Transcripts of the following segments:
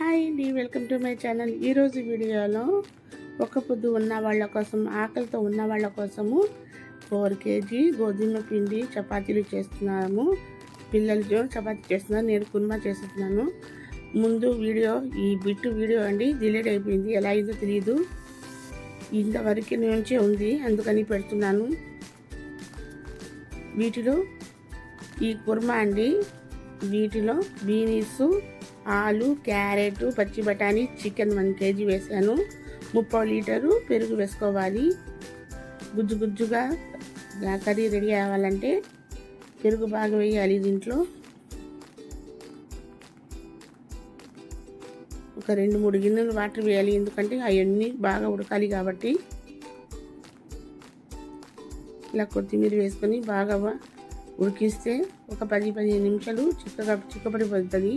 Hi అండి welcome to my channel. ఈరోజు వీడియోలో ఒక పొద్దు ఉన్న వాళ్ళ కోసం ఆకలితో ఉన్న వాళ్ళ కోసము ఫోర్ కేజీ గోధుమ పిండి చపాతీలు చేస్తున్నాము. పిల్లలు చపాతీ చేస్తున్నారు నేను కుర్మా చేస్తున్నాను. ముందు వీడియో ఈ బిట్టు వీడియో అండి డిలేట్ అయిపోయింది. ఎలా అయిందో తెలియదు ఇంతవరకు నుంచే ఉంది అందుకని పెడుతున్నాను. వీటిలో ఈ కుర్మా అండి వీటిలో బీనీసు ఆలు క్యారెట్ పచ్చి బఠానీ చికెన్ వన్ కేజీ వేసాను ముప్పై లీటరు పెరుగు వేసుకోవాలి. గుజ్జు గుజ్జుగా కర్రీ రెడీ అవ్వాలంటే పెరుగు బాగా వేయాలి దీంట్లో. ఒక రెండు మూడు గిన్నెలు వాటర్ వేయాలి ఎందుకంటే అవన్నీ బాగా ఉడకాలి కాబట్టి. ఇలా కొత్తిమీర వేసుకొని బాగా ఉడికిస్తే ఒక పది పదిహేను నిమిషాలు చిక్కగా చిక్కపడిపోతుంది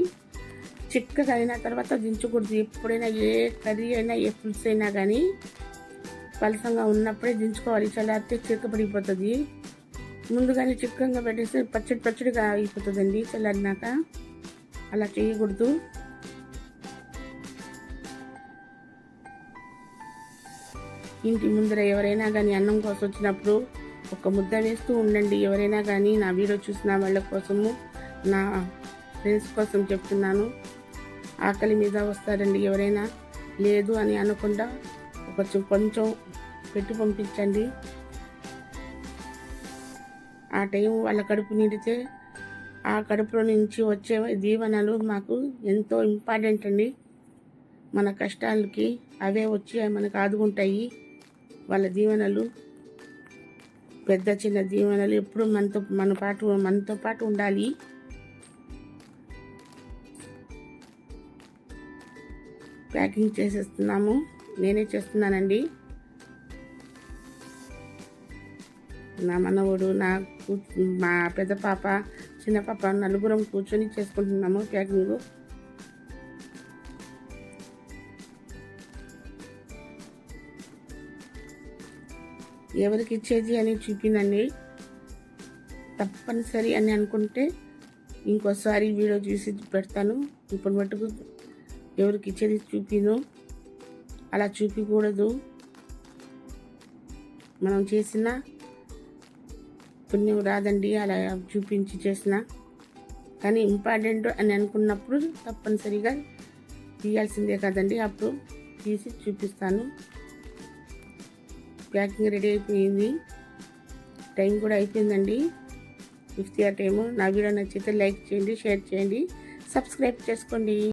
చిక్కగా అయిన తర్వాత దించకూడదు. ఎప్పుడైనా ఏ కర్రీ అయినా ఏ పులుసు అయినా కానీ పలసంగా ఉన్నప్పుడే దించుకోవాలి. చల్లారితే చిక్కపడిపోతుంది ముందుగానే చిక్కగా పెట్టేస్తే పచ్చడి పచ్చడిగా అయిపోతుందండి చల్లారినాక. అలా చేయకూడదు. ఇంటి ముందర ఎవరైనా కానీ అన్నం కోసం వచ్చినప్పుడు ఒక ముద్ద వేస్తూ ఉండండి. ఎవరైనా కానీ నా వీడియో చూసిన వాళ్ళ కోసము నా ఫ్రెండ్స్ కోసం చెప్తున్నాను. ఆకలి మీద వస్తారండి ఎవరైనా. లేదు అని అనకుండా ఒక కొంచెం పెట్టి పంపించండి. ఆ టైం వాళ్ళ కడుపు నిండితే ఆ కడుపులో నుంచి వచ్చే దీవెనలు మాకు ఎంతో ఇంపార్టెంట్ అండి. మన కష్టాలకి అవే వచ్చి మనకు ఆదుకుంటాయి. వాళ్ళ దీవెనలు పెద్ద చిన్న దీవెనలు ఎప్పుడు మనతో మన పాటు మనతో పాటు ఉండాలి. ప్యాకింగ్ చేసేస్తున్నాము. నేనే చేస్తున్నానండి. నా మనవుడు నా మా పెద్ద పాప చిన్న పాప నలుగురం కూర్చొని చేసుకుంటున్నాము ప్యాకింగ్. ఎవరికి ఇచ్చేది అని చూపిందండి. తప్పనిసరి అని అనుకుంటే ఇంకోసారి వీడియో చూసి పెడతాను. ఇప్పుడు మటుకు ఎవరికి ఇచ్చేది చూపిను. అలా చూపించకూడదు మనం చేసిన పుణ్యం రాదండి అలా చూపించి చేసిన. కానీ ఇంపార్టెంట్ అని అనుకున్నప్పుడు తప్పనిసరిగా తీయాల్సిందే కదండి. అప్పుడు తీసి చూపిస్తాను. ప్యాకింగ్ రెడీ అయిపోయింది. టైం కూడా అయిపోయిందండి. Fifth year time. నా వీడియో నచ్చితే లైక్ చేయండి షేర్ చేయండి. సబ్స్క్రైబ్ చేసుకోండి.